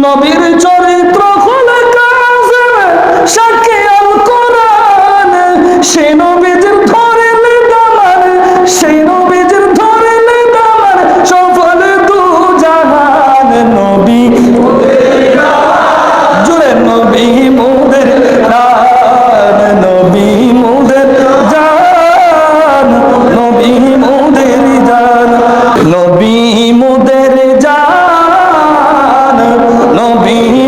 নবীর চরিত্র আমি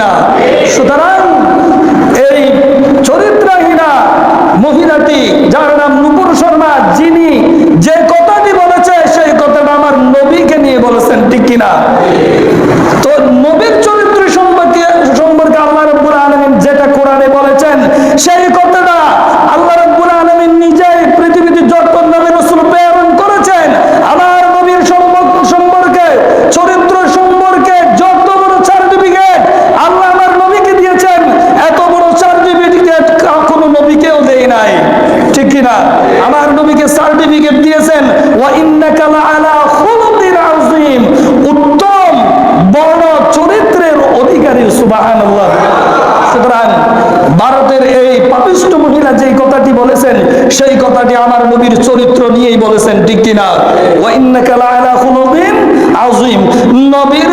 কিনা সুতরাং এই চরিত্রহীনা মহিলাটি, যার নাম নুপুর শর্মা, যিনি যে কথাটি বলেছে, সেই কথাটা আমার নবীকে নিয়ে বলেছেন, ঠিক কিনা? সুবাহান সুতরাং ভারতের এই পাপিষ্ট মহিলা যেই কথাটি বলেছেন, সেই কথাটি আমার নবীর চরিত্র নিয়েই বলেছেন, ঠিক কিনা? ওয়াইন্নাকা লাআলা খুলুকিন আযীম। নবীর